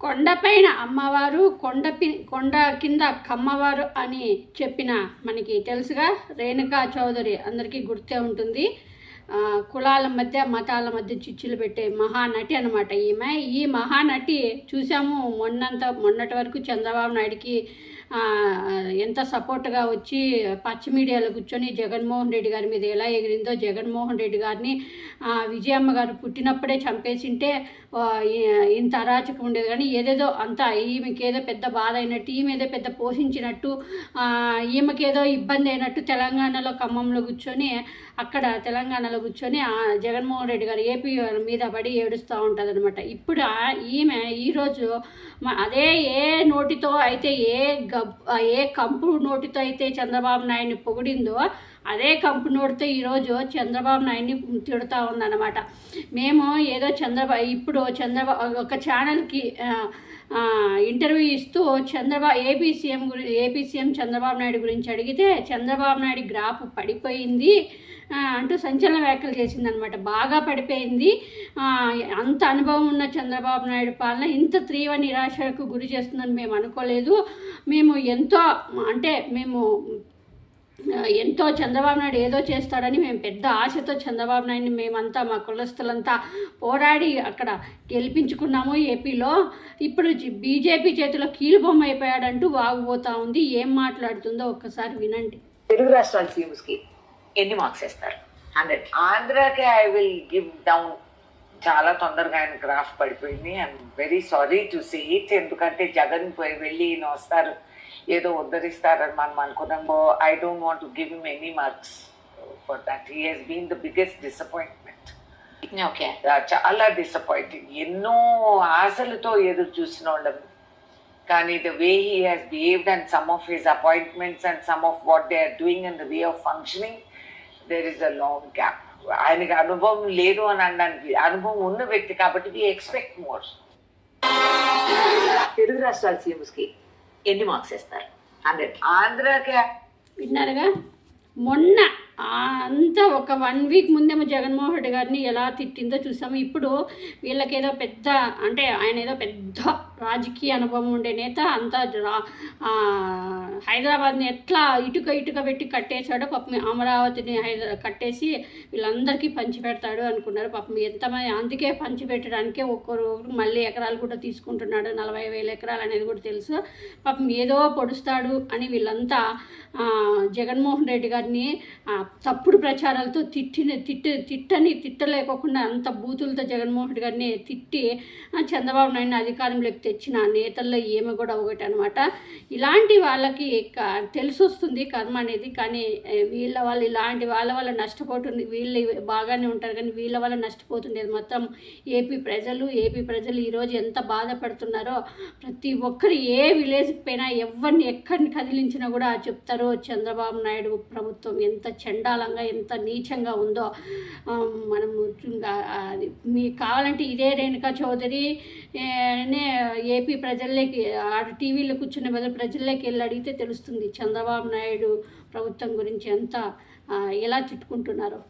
కొండపైన అమ్మవారు కొండ పి- కొండ కింద కమ్మవారు అని చెప్పిన మనకి తెలుసుగా రేణుకా చౌదరి అందరికీ గుర్తే ఉంటుంది. కులాల మధ్య మతాల మధ్య చిచ్చులు పెట్టే మహానటి అనమాట ఈమె. ఈ మహానటి చూసాము మొన్నంత మొన్నటి వరకు చంద్రబాబు నాయుడికి ఎంత సపోర్ట్గా వచ్చి పచ్చి మీడియాలో కూర్చొని జగన్మోహన్ రెడ్డి గారి మీద ఎలా ఎగిరిందో జగన్మోహన్ రెడ్డి గారిని విజయమ్మ గారు పుట్టినప్పుడే చంపేసింటే ఇంత అరాచకం ఉండేది. కానీ ఏదేదో అంతా ఈమెకి ఏదో పెద్ద బాధ అయినట్టు ఈమెదో పెద్ద పోషించినట్టు ఈమెకేదో ఇబ్బంది అయినట్టు తెలంగాణలో ఖమ్మంలో కూర్చొని అక్కడ తెలంగాణలో కూర్చొని జగన్మోహన్ రెడ్డి గారు ఏపీ మీద పడి ఏడుస్తూ ఉంటుంది అనమాట ఇప్పుడు ఈమె ఈరోజు అదే ఏ నోటితో అయితే ఏ ఏ కంపు నోటితో అయితే చంద్రబాబు నాయుడిని పొగిడిందో అదే కంపు నోటితో ఈరోజు చంద్రబాబు నాయుడిని తిడుతూ ఉందన్నమాట. మేము ఏదో చంద్రబాబు ఇప్పుడు చంద్రబాబు ఒక ఛానల్కి ఇంటర్వ్యూ ఇస్తూ చంద్రబాబు ఏపీ సీఎం గురి ఏపీ సీఎం చంద్రబాబు నాయుడు గురించి అడిగితే చంద్రబాబు నాయుడు గ్రాఫ్ పడిపోయింది. అంటూ సంచలన వ్యాఖ్యలు చేసిందనమాట బాగా పడిపోయింది. అంత అనుభవం ఉన్న చంద్రబాబు నాయుడు పాలన ఇంత తీవ్ర నిరాశకు గురి చేస్తుందని మేము అనుకోలేదు. మేము ఎంతో అంటే మేము ఎంతో చంద్రబాబు నాయుడు ఏదో చేస్తాడని మేము పెద్ద ఆశతో చంద్రబాబు నాయుడిని మేమంతా మా కులస్తులంతా పోరాడి అక్కడ గెలిపించుకున్నాము ఏపీలో. ఇప్పుడు బీజేపీ చేతిలో కీలుబొమ్మ అయిపోయాడంటూ వాగుపోతా ఉంది. ఏం మాట్లాడుతుందో ఒక్కసారి వినండి. తెలుగు రాష్ట్రాల సీఎంస్కి ఎన్ని మార్క్స్ ఇస్తారు హండ్రెడ్. ఆంధ్రాకి ఐ విల్ గివ్ డౌన్. చాలా తొందరగా ఆయన గ్రాఫ్ పడిపోయింది. I'm very sorry to say it. ఎందుకంటే జగన్ పోయి వెళ్ళి ఈయన వస్తారు. ఏదో ఉద్ధరిస్తారని మనం అనుకున్నాము I don't want to give him any marks for that. He he's been the biggest disappointment. Okay. చాలా డిసప్పాయింటింగ్. ఎన్నో ఆశలతో ఎదురు చూసిన వాళ్ళం. కానీ the way he has behaved and some of his appointments and some of what they are doing and the way of functioning there is a long gap ఆయనకి అనుభవం లేదు అని అనడానికి అనుభవం ఉన్న వ్యక్తి కాబట్టి వి ఎక్స్పెక్ట్ మోర్ తెలుగు రాష్ట్రాల సీఎంస్కి ఎన్ని మార్క్స్ ఇస్తారు హండ్రెడ్. ఆంధ్రాకి. విన్నారుగా? మొన్న అంతా ఒక వన్ వీక్ ముందేమో జగన్మోహన్ రెడ్డి గారిని ఎలా తిట్టిందో చూసాము ఇప్పుడు వీళ్ళకేదో పెద్ద అంటే ఆయన ఏదో పెద్ద రాజకీయ అనుభవం ఉండే నేత అంతా హైదరాబాద్ని ఎట్లా ఇటుక ఇటుక పెట్టి కట్టేశాడో పాపం అమరావతిని హైదరా కట్టేసి వీళ్ళందరికీ పంచి పెడతాడు అనుకున్నారు పాపం. ఎంతమంది అందుకే పంచి పెట్టడానికే ఒక్కరు మళ్ళీ ఎకరాలు కూడా తీసుకుంటున్నాడు. నలభై వేల ఎకరాలు అనేది కూడా తెలుసు. పాపం ఏదో పొడుస్తాడు అని వీళ్ళంతా జగన్మోహన్ రెడ్డి గారిని తప్పుడు ప్రచారాలతో తిట్టిన తిట్టి తిట్టని తిట్టలేకోకుండా అంత బూతులతో జగన్మోహన్ గారిని తిట్టి చంద్రబాబు నాయుడిని అధికారంలోకి తెచ్చిన నేతల్లో ఏమి కూడా ఒకటి అనమాట ఇలాంటి వాళ్ళకి క- తెలిసి వస్తుంది కర్మ అనేది కానీ వీళ్ళ వాళ్ళు ఇలాంటి వాళ్ళ వల్ల నష్టపోతుంది వీళ్ళు బాగానే ఉంటారు కానీ వీళ్ళ వల్ల నష్టపోతుండేది మొత్తం ఏపీ ప్రజలు. ఏపీ ప్రజలు ఈరోజు ఎంత బాధపడుతున్నారో ప్రతి ఒక్కరు ఏ విలేజ్కి పోయినా ఎవరిని ఎక్కడిని కదిలించినా కూడా చెప్తారు చంద్రబాబు నాయుడు ప్రభుత్వం ఎంత చండాలంగా ఎంత నీచంగా ఉందో. మనం మనము అది మీకు కావాలంటే ఇదే రేణుకా చౌదరి నే ఏపీ ప్రజల్లోకి ఆడ టీవీలో కూర్చున్న బదులు ప్రజల్లోకి వెళ్ళి అడిగితే తెలుస్తుంది చంద్రబాబు నాయుడు ప్రభుత్వం గురించి ఎంత ఎలా తిట్టుకుంటున్నారో